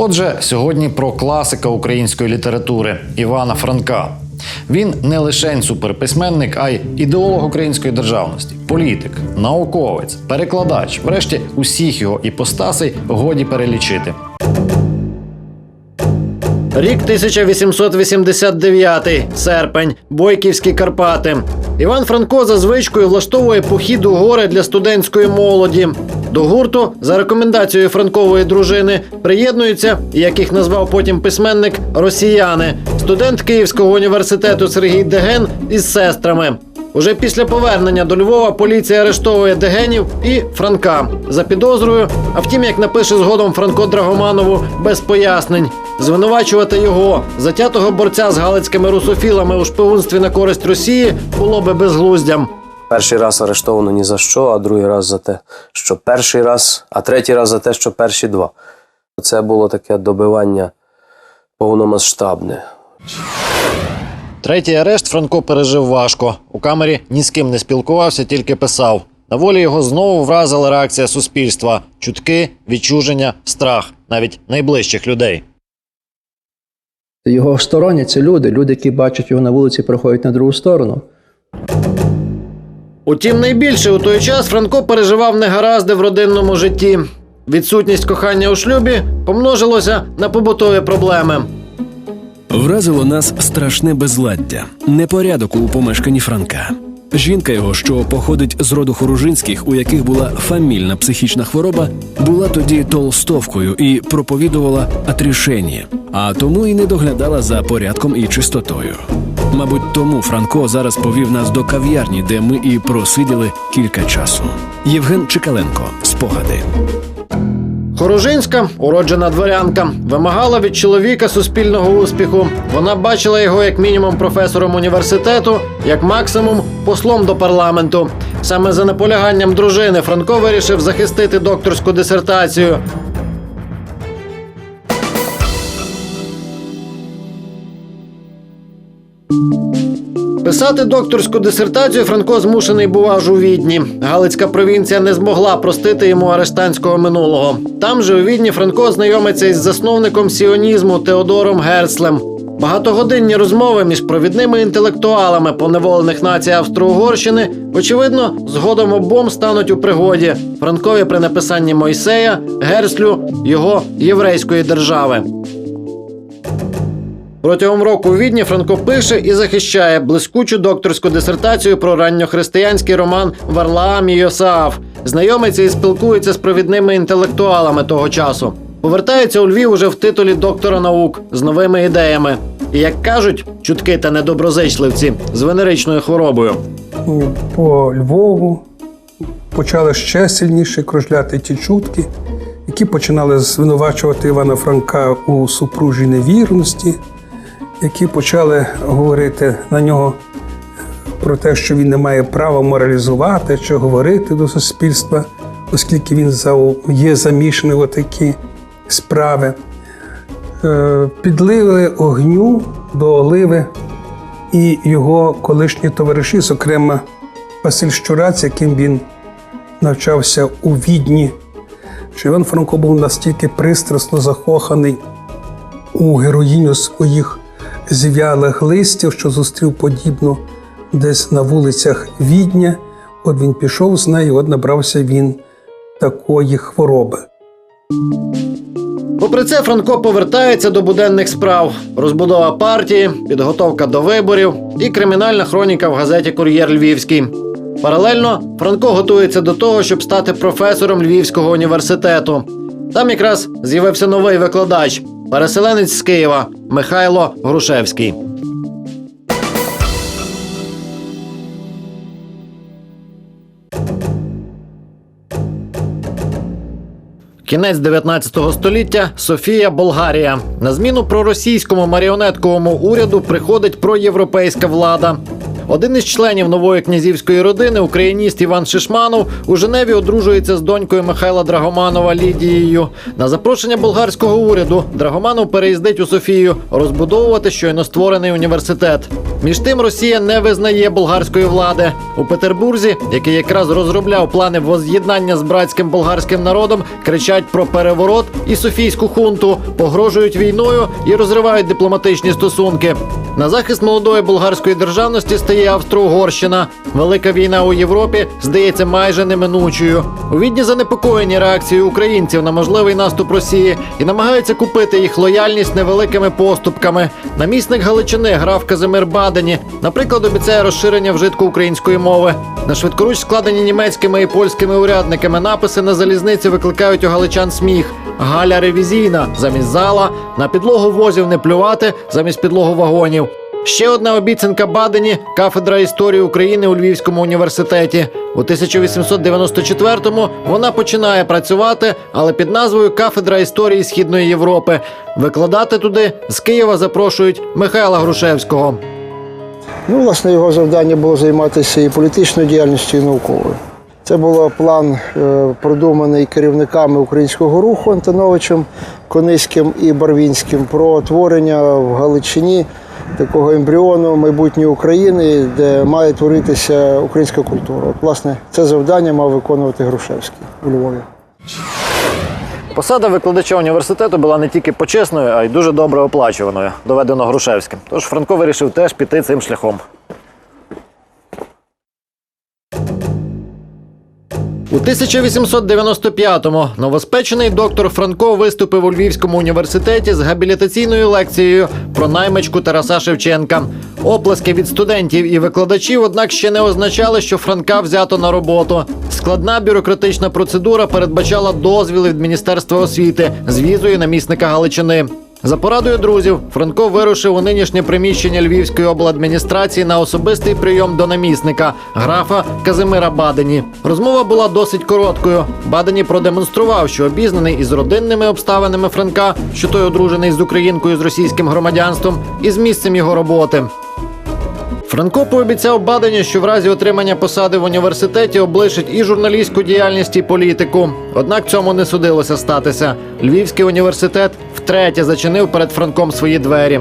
Отже, сьогодні про класика української літератури Івана Франка. Він не лише суперписьменник, а й ідеолог української державності, політик, науковець, перекладач. Врешті усіх його іпостасей годі перелічити. Рік 1889, серпень, Бойківські Карпати. Іван Франко за звичкою влаштовує похід у гори для студентської молоді. До гурту за рекомендацією Франкової дружини приєднуються, як їх назвав потім письменник, росіяни, студент Київського університету Сергій Деген із сестрами. Уже після повернення до Львова поліція арештовує Дегенів і Франка за підозрою. А втім, як напише згодом Франко Драгоманову без пояснень, звинувачувати його, затятого борця з галицькими русофілами у шпигунстві на користь Росії, було би безглуздям. Перший раз арештовано ні за що, а другий раз за те, що перший раз, а третій раз за те, що перші два. Це було таке добивання повномасштабне. Третій арешт Франко пережив важко. У камері ні з ким не спілкувався, тільки писав. На волі його знову вразила реакція суспільства: чутки, відчуження, страх, навіть найближчих людей. Його стороняться люди, люди, які бачать його на вулиці, проходять на другу сторону. Утім, найбільше у той час Франко переживав негаразди в родинному житті. Відсутність кохання у шлюбі помножилося на побутові проблеми. Вразило нас страшне безладдя, непорядок у помешканні Франка. Жінка його, що походить з роду хоружинських, у яких була фамільна психічна хвороба, була тоді толстовкою і проповідувала атрішені, а тому і не доглядала за порядком і чистотою. Мабуть, тому Франко зараз повів нас до кав'ярні, де ми і просиділи кілька часу. Євген Чекаленко, спогади. Хоружинська, уроджена дворянка, вимагала від чоловіка суспільного успіху. Вона бачила його як мінімум професором університету, як максимум послом до парламенту. Саме за наполяганням дружини Франко вирішив захистити докторську дисертацію. Писати докторську дисертацію Франко змушений був аж у Відні. Галицька провінція не змогла простити йому арештанського минулого. Там же у Відні Франко знайомиться із засновником сіонізму Теодором Герцлем. Багатогодинні розмови між провідними інтелектуалами поневолених націй Австро-Угорщини, очевидно, згодом обом стануть у пригоді Франкові при написанні Мойсея, Герслю його єврейської держави. Протягом року у Відні Франко пише і захищає блискучу докторську дисертацію про ранньохристиянський роман Варлаам і Йосаф. Знайомиться і спілкується з провідними інтелектуалами того часу. Повертається у Львів уже в титулі доктора наук з новими ідеями. І як кажуть, чутки та недоброзичливці з венеричною хворобою. по Львову почали ще сильніше кружляти ті чутки, які починали звинувачувати Івана Франка у супружій невірності, які почали говорити на нього про те, що він не має права моралізувати чи говорити до суспільства, оскільки він є замішаний в такі справи. Е, Підлили огню до оливи і його колишні товариші, зокрема Василь Щурац, яким він навчався у Відні, що Іван Франко був настільки пристрасно закоханий у героїню своїх зів'ялих листів, що зустрів подібну десь на вулицях Відня. От він пішов з нею, от набрався він такої хвороби. Попри це, Франко повертається до буденних справ: розбудова партії, підготовка до виборів і кримінальна хроніка в газеті Кур'єр Львівський. Паралельно Франко готується до того, щоб стати професором Львівського університету. Там якраз з'явився новий викладач, переселенець з Києва Михайло Грушевський. Кінець 19 століття Софія Болгарія. На зміну проросійському маріонетковому уряду приходить проєвропейська влада. Один із членів нової князівської родини, україніст Іван Шишманов, у Женеві одружується з донькою Михайла Драгоманова Лідією. На запрошення болгарського уряду Драгоманов переїздить у Софію розбудовувати щойно створений університет. Між тим Росія не визнає болгарської влади у Петербурзі, який якраз розробляв плани воз'єднання з братським болгарським народом, кричать про переворот і софійську хунту, погрожують війною і розривають дипломатичні стосунки. На захист молодої болгарської державності стає Австро-Угорщина. Велика війна у Європі здається майже неминучою. У відні занепокоєні реакцією українців на можливий наступ Росії і намагаються купити їх лояльність невеликими поступками. Намісник Галичини граф Казимир Бадені, наприклад, обіцяє розширення вжитку української мови. На швидкоруч складені німецькими і польськими урядниками написи на залізниці викликають у галичан сміх. Галя ревізійна замість зала, на підлогу возів не плювати замість підлогу вагонів. Ще одна обіцянка Бадені кафедра історії України у Львівському університеті. У 1894-му вона починає працювати, але під назвою Кафедра історії Східної Європи. Викладати туди з Києва запрошують Михайла Грушевського. Ну, власне, його завдання було займатися і політичною діяльністю, і науковою. Це був план, е, продуманий керівниками українського руху Антоновичем, Кониським і Барвінським про творення в Галичині такого ембріону майбутньої України, де має творитися українська культура. От, власне, це завдання мав виконувати Грушевський у Львові. Посада викладача університету була не тільки почесною, а й дуже добре оплачуваною, доведено Грушевським. Тож Франко вирішив теж піти цим шляхом. У 1895-му новоспечений доктор Франко виступив у Львівському університеті з габілітаційною лекцією про наймичку Тараса Шевченка. Оплески від студентів і викладачів, однак, ще не означали, що Франка взято на роботу. Складна бюрократична процедура передбачала дозвіл від Міністерства освіти з візою намісника Галичини. За порадою друзів Франко вирушив у нинішнє приміщення Львівської обладміністрації на особистий прийом до намісника графа Казимира Бадені. Розмова була досить короткою. Бадені продемонстрував, що обізнаний із родинними обставинами Франка, що той одружений з українкою з російським громадянством, і з місцем його роботи. Франко пообіцяв Бадені, що в разі отримання посади в університеті облишить і журналістську діяльність, і політику. Однак цьому не судилося статися. Львівський університет втретє зачинив перед Франком свої двері.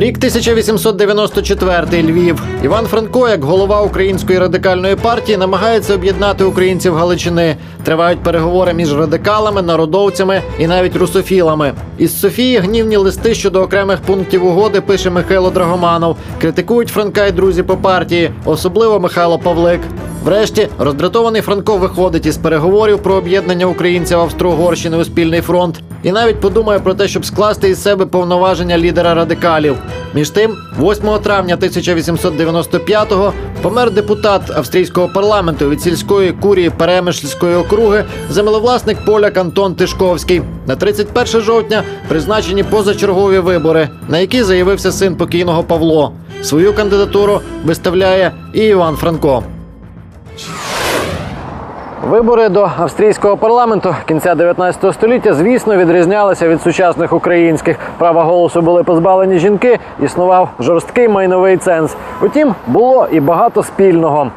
Рік 1894 Львів. Іван Франко, як голова української радикальної партії, намагається об'єднати українців Галичини. Тривають переговори між радикалами, народовцями і навіть русофілами. Із Софії гнівні листи щодо окремих пунктів угоди пише Михайло Драгоманов. Критикують Франка й друзі по партії, особливо Михайло Павлик. Врешті роздратований Франко виходить із переговорів про об'єднання українців Австро-Угорщини у спільний фронт і навіть подумає про те, щоб скласти із себе повноваження лідера радикалів. Між тим, 8 травня 1895-го помер депутат австрійського парламенту від сільської курії Перемишльської округи, землевласник поляк Антон Тишковський. На 31 жовтня призначені позачергові вибори, на які заявився син покійного Павло. Свою кандидатуру виставляє і Іван Франко. Вибори до австрійського парламенту кінця 19 століття, звісно, відрізнялися від сучасних українських. Права голосу були позбавлені жінки, існував жорсткий майновий ценз. Утім, було і багато спільного.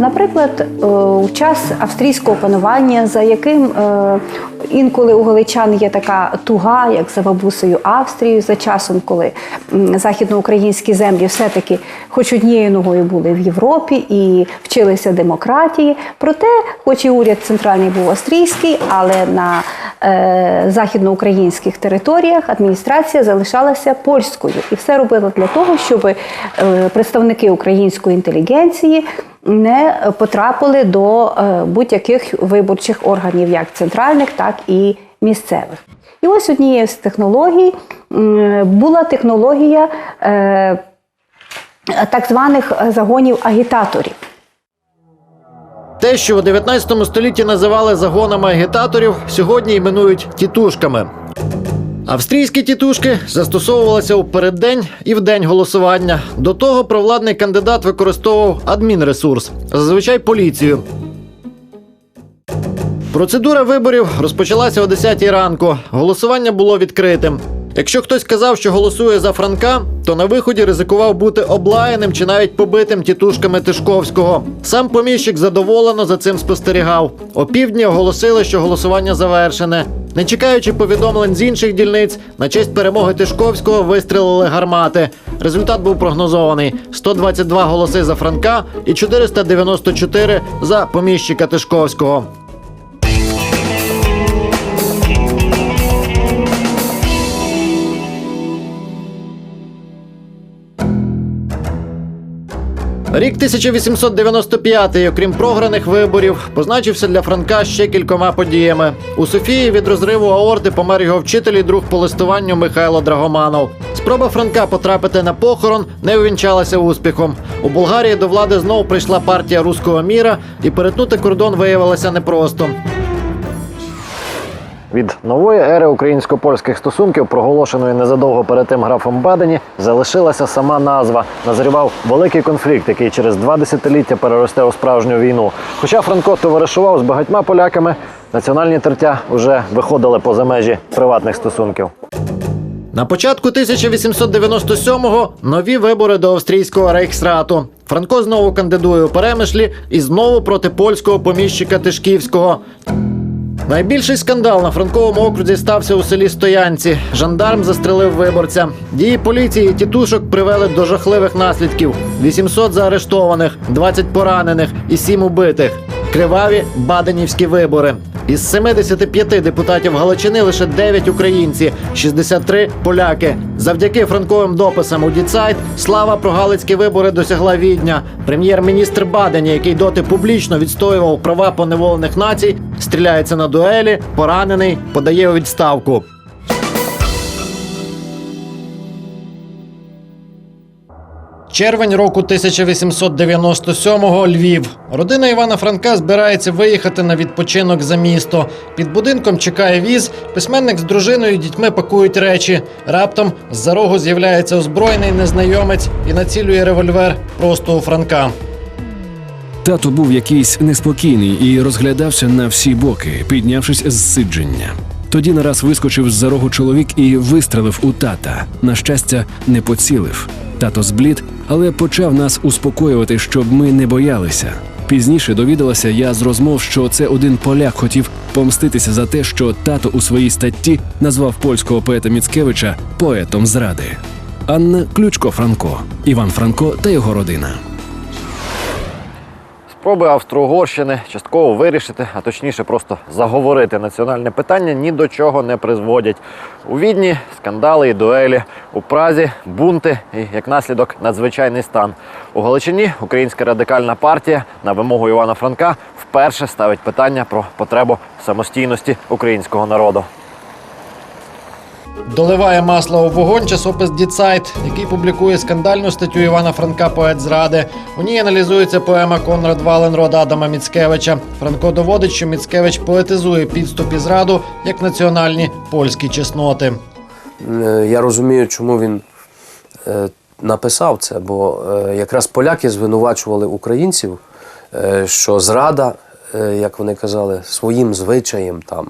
Наприклад, е, у час австрійського панування, за яким е, інколи у галичан є така туга, як за бабусею Австрією, за часом, коли західноукраїнські землі все-таки хоч однією ногою були в Європі і вчилися демократії. Проте, хоч і уряд центральний був австрійський, але на е, західноукраїнських територіях адміністрація залишалася польською, і все робила для того, щоб представники української інтелігенції не потрапили до е, будь-яких виборчих органів, як центральних, так і місцевих. І ось однією з технологій була технологія е, так званих загонів агітаторів. Те, що у 19 столітті називали загонами агітаторів, сьогодні іменують тітушками. Австрійські тітушки застосовувалися у переддень і в день голосування. До того провладний кандидат використовував адмінресурс, зазвичай поліцію. Процедура виборів розпочалася о 10 ранку. Голосування було відкритим. Якщо хтось казав, що голосує за Франка, то на виході ризикував бути облаяним чи навіть побитим тітушками Тишковського. Сам поміщик задоволено за цим спостерігав. О півдні оголосили, що голосування завершене. Не чекаючи повідомлень з інших дільниць, на честь перемоги Тишковського вистрілили гармати. Результат був прогнозований: 122 голоси за Франка і 494 за поміщика Тишковського. Рік 1895, окрім програних виборів, позначився для Франка ще кількома подіями. У Софії від розриву аорти помер його вчитель і друг по листуванню Михайло Драгоманов. Спроба Франка потрапити на похорон не увінчалася успіхом. У Болгарії до влади знов прийшла партія руського міра, і перетнути кордон виявилося непросто. Від нової ери українсько-польських стосунків, проголошеної незадовго перед тим графом Бадені, залишилася сама назва. Назрівав великий конфлікт, який через два десятиліття переросте у справжню війну. Хоча Франко товаришував з багатьма поляками, національні тертя вже виходили поза межі приватних стосунків. На початку 1897-го нові вибори до австрійського рейхсрату. Франко знову кандидує у перемишлі і знову проти польського поміщика Тишківського. Найбільший скандал на франковому окрузі стався у селі Стоянці. Жандарм застрелив виборця. Дії поліції тітушок привели до жахливих наслідків: 800 заарештованих, 20 поранених і 7 убитих. Криваві баденівські вибори. Із 75 депутатів Галичини лише 9 українці, 63 поляки. Завдяки франковим дописам у Діцайт слава про галицькі вибори досягла відня. Прем'єр-міністр Бадені, який доти публічно відстоював права поневолених націй, стріляється на дуелі, поранений, подає у відставку. Червень року 1897-го Львів. Родина Івана Франка збирається виїхати на відпочинок за місто. Під будинком чекає віз. Письменник з дружиною і дітьми пакують речі. Раптом з-за рогу з'являється озброєний незнайомець і націлює револьвер просто у Франка. Тато був якийсь неспокійний і розглядався на всі боки, піднявшись з сидження. Тоді нараз вискочив з-за рогу чоловік і вистрелив у тата. На щастя, не поцілив. Тато зблід, але почав нас успокоювати, щоб ми не боялися. Пізніше довідалася я з розмов, що це один поляк хотів помститися за те, що тато у своїй статті назвав польського поета Міцкевича поетом зради. Анна Ключко Франко, Іван Франко та його родина. Спроби Австро-Угорщини частково вирішити, а точніше просто заговорити національне питання ні до чого не призводять. У Відні скандали і дуелі, у Празі бунти і як наслідок надзвичайний стан. У Галичині Українська радикальна партія на вимогу Івана Франка вперше ставить питання про потребу самостійності українського народу. Доливає масло у вогонь часопис Діцайт, який публікує скандальну статтю Івана Франка Поет зради. У ній аналізується поема Конрад Валенрод Адама Міцкевича. Франко доводить, що Міцкевич поетизує підступ і зраду як національні польські чесноти. Е, Я розумію, чому він е, написав це, бо е, якраз поляки звинувачували українців, що зрада, як вони казали, своїм звичаєм там,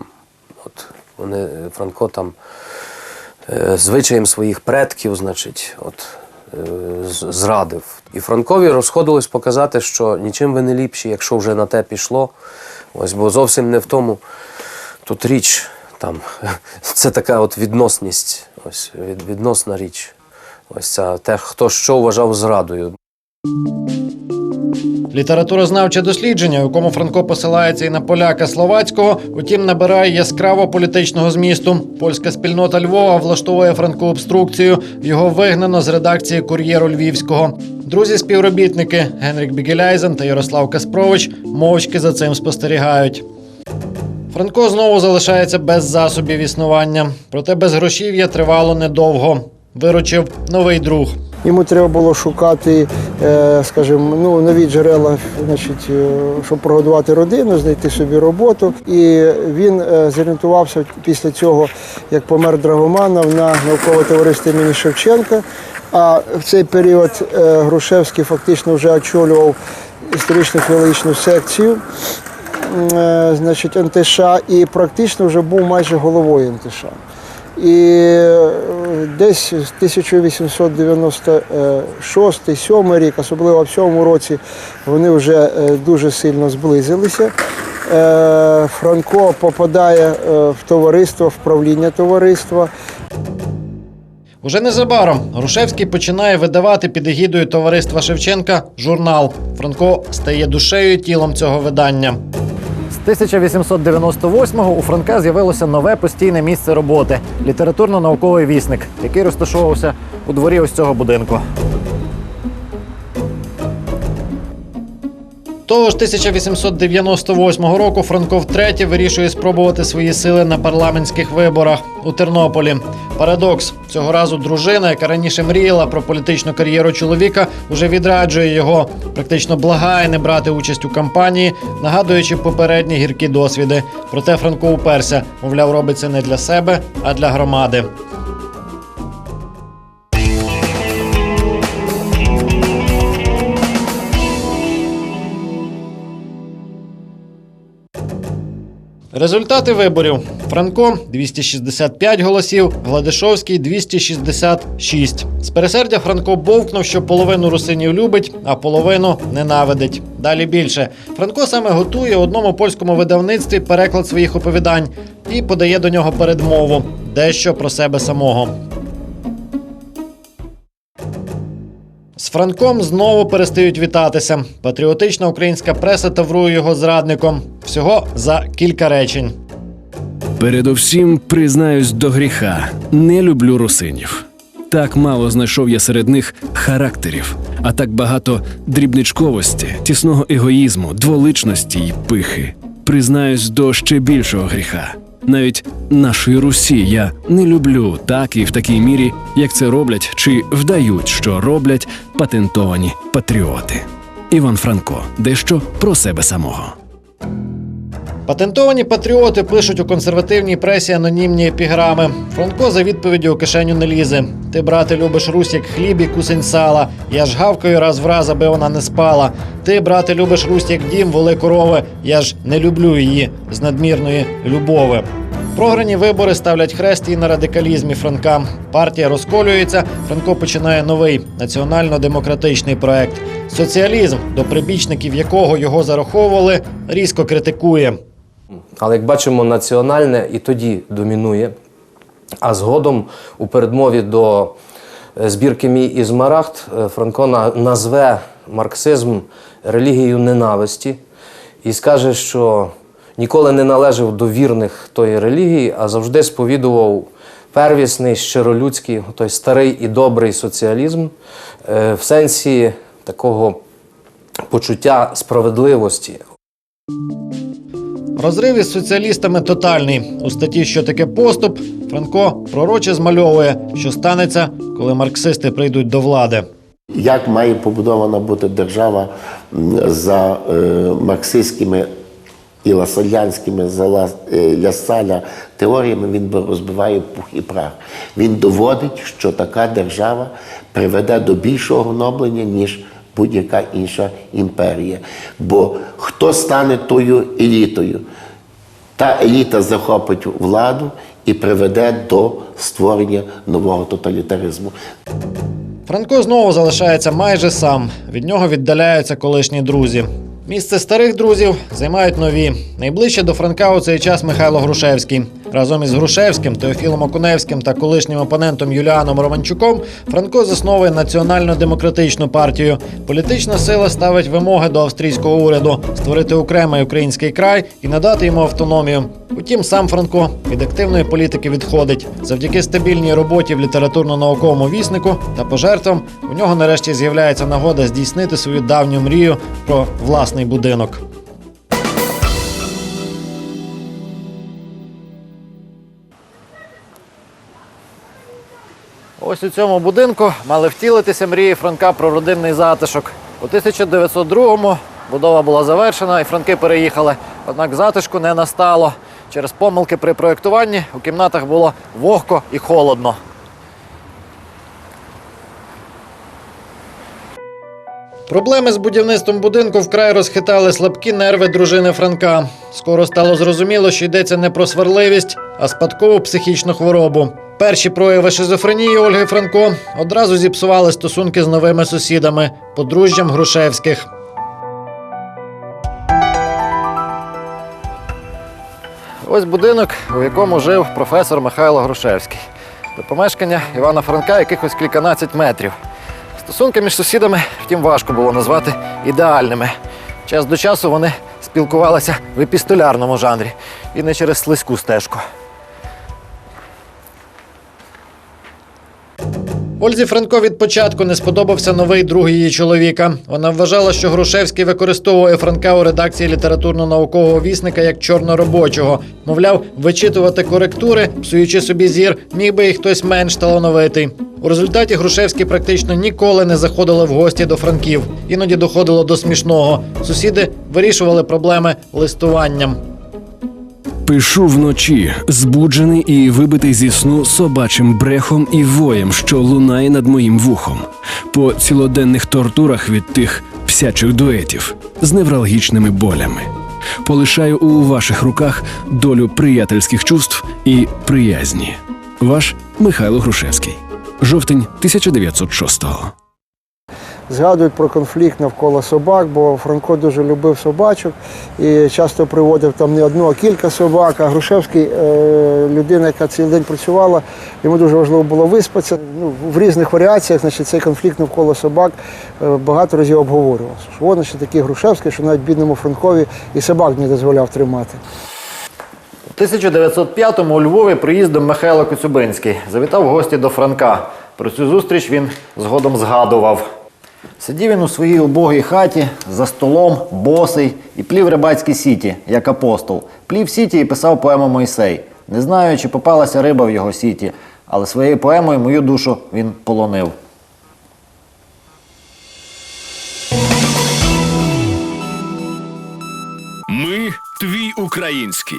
от вони Франко там звичаєм своїх предків, значить, от. е, Зрадив. І Франкові розходилось показати, що нічим ви не ліпші, якщо вже на те пішло. Ось, бо зовсім не в тому тут річ. Там, це така от відносність, ось, від, відносна річ. Ось ця те, хто що вважав зрадою. Літературознавче дослідження, у якому Франко посилається і на поляка словацького, утім набирає яскраво політичного змісту. Польська спільнота Львова влаштовує Франку обструкцію. Його вигнано з редакції кур'єру Львівського. Друзі-співробітники Генрік Бігеляйзен та Ярослав Каспрович мовчки за цим спостерігають. Франко знову залишається без засобів існування, проте без грошів'я тривало недовго. Виручив новий друг. Йому треба було шукати е, скажімо, ну, нові джерела, значить, е, щоб прогодувати родину, знайти собі роботу. І він е, зорієнтувався після цього, як помер Драгоманов, на наукове товариство імені Шевченка. А в цей період Грушевський фактично вже очолював історично-філологічну секцію е, значить, НТШ і практично вже був майже головою НТШ. І е, десь з 1896-7 рік, особливо в цьому році, вони вже е, дуже сильно зблизилися. Е, Франко попадає в товариство, в правління товариства. Уже незабаром Грушевський починає видавати під егідою товариства Шевченка журнал. Франко стає душею і тілом цього видання. З 1898-го у Франка з'явилося нове постійне місце роботи літературно-науковий вісник, який розташовувався у дворі ось цього будинку. Того ж 1898 року Франко втретє вирішує спробувати свої сили на парламентських виборах у Тернополі. Парадокс цього разу дружина, яка раніше мріяла про політичну кар'єру чоловіка, уже відраджує його, практично благає не брати участь у кампанії, нагадуючи попередні гіркі досвіди. Проте Франко уперся, мовляв, робиться не для себе, а для громади. Результати виборів: Франко 265 голосів, Гладишовський 266. З пересердя Франко бовкнув, що половину русинів любить, а половину ненавидить. Далі більше. Франко саме готує одному польському видавництві переклад своїх оповідань і подає до нього передмову дещо про себе самого. З Франком знову перестають вітатися. Патріотична українська преса таврує його зрадником. Всього за кілька речень. Передовсім признаюсь до гріха, не люблю русинів. Так мало знайшов я серед них характерів, а так багато дрібничковості, тісного егоїзму, дволичності й пихи. Признаюсь до ще більшого гріха. Навіть нашої Русі я не люблю так і в такій мірі, як це роблять чи вдають, що роблять патентовані патріоти. Іван Франко, дещо про себе самого. Патентовані патріоти пишуть у консервативній пресі анонімні епіграми. Франко за відповіддю у кишеню не лізе. Ти, брате, любиш Русь як хліб і кусень сала. Я ж гавкаю раз в раз, аби вона не спала. Ти, брате, любиш Русь як дім, воли корови. Я ж не люблю її з надмірної любови. Програні вибори ставлять хрест і на радикалізмі Франка. Партія розколюється. Франко починає новий національно-демократичний проект. Соціалізм, до прибічників якого його зараховували, різко критикує. Але як бачимо, національне і тоді домінує. А згодом у передмові до е, збірки Мій і Змарагд е, Франко назве марксизм релігією ненависті і скаже, що ніколи не належав до вірних тої релігії, а завжди сповідував первісний, щиролюдський, той старий і добрий соціалізм е, в сенсі такого почуття справедливості, Розрив із соціалістами тотальний. У статті Що таке поступ Франко пророче змальовує, що станеться, коли марксисти прийдуть до влади. Як має побудована бути держава за е, марксистськими і ласалянськими за е, Лясаля теоріями, він би розбиває пух і прах. Він доводить, що така держава приведе до більшого гноблення, ніж будь-яка інша імперія. Бо хто стане тою елітою? Та еліта захопить владу і приведе до створення нового тоталітаризму. Франко знову залишається майже сам. Від нього віддаляються колишні друзі. Місце старих друзів займають нові. Найближче до Франка у цей час Михайло Грушевський. Разом із Грушевським, Теофілом Окуневським та колишнім опонентом Юліаном Романчуком Франко засновує національно-демократичну партію. Політична сила ставить вимоги до австрійського уряду створити окремий український край і надати йому автономію. Утім, сам Франко від активної політики відходить. Завдяки стабільній роботі в літературно-науковому віснику та пожертвам у нього нарешті з'являється нагода здійснити свою давню мрію про власний будинок. Ось у цьому будинку мали втілитися мрії Франка про родинний затишок. У 1902-му будова була завершена і Франки переїхали. Однак затишку не настало. Через помилки при проєктуванні у кімнатах було вогко і холодно. Проблеми з будівництвом будинку вкрай розхитали слабкі нерви дружини Франка. Скоро стало зрозуміло, що йдеться не про сварливість, а спадкову психічну хворобу. Перші прояви шизофренії Ольги Франко одразу зіпсували стосунки з новими сусідами, подружжям Грушевських. Ось будинок, у якому жив професор Михайло Грушевський. До помешкання Івана Франка якихось кільканадцять метрів. Стосунки між сусідами, втім, важко було назвати ідеальними. Час до часу вони спілкувалися в епістолярному жанрі і не через слизьку стежку. Ользі Франко від початку не сподобався новий друг її чоловіка. Вона вважала, що Грушевський використовує Франка у редакції літературно-наукового вісника як чорноробочого. Мовляв, вичитувати коректури, псуючи собі зір, міг би і хтось менш талановитий. У результаті Грушевські практично ніколи не заходили в гості до Франків. Іноді доходило до смішного. Сусіди вирішували проблеми листуванням. Пишу вночі, збуджений і вибитий зі сну собачим брехом і воєм, що лунає над моїм вухом, по цілоденних тортурах від тих псячих дуетів з невралгічними болями. Полишаю у ваших руках долю приятельських чувств і приязні. Ваш Михайло Грушевський. Жовтень 1906-го. Згадують про конфлікт навколо собак, бо Франко дуже любив собачок і часто приводив там не одну, а кілька собак. А Грушевський, е, людина, яка цілий день працювала, йому дуже важливо було виспатися. Ну, в різних варіаціях значить, цей конфлікт навколо собак е, багато разів обговорювався. Що значить, такий Грушевський, що навіть бідному Франкові і собак не дозволяв тримати. У 1905-му у Львові приїздом Михайло Коцюбинський завітав гості до Франка. Про цю зустріч він згодом згадував. Сидів він у своїй убогій хаті за столом, босий, і плів рибацькі сіті, як апостол. Плів сіті і писав поему Мойсей. Не знаю, чи попалася риба в його сіті, але своєю поемою мою душу він полонив. Ми твій український.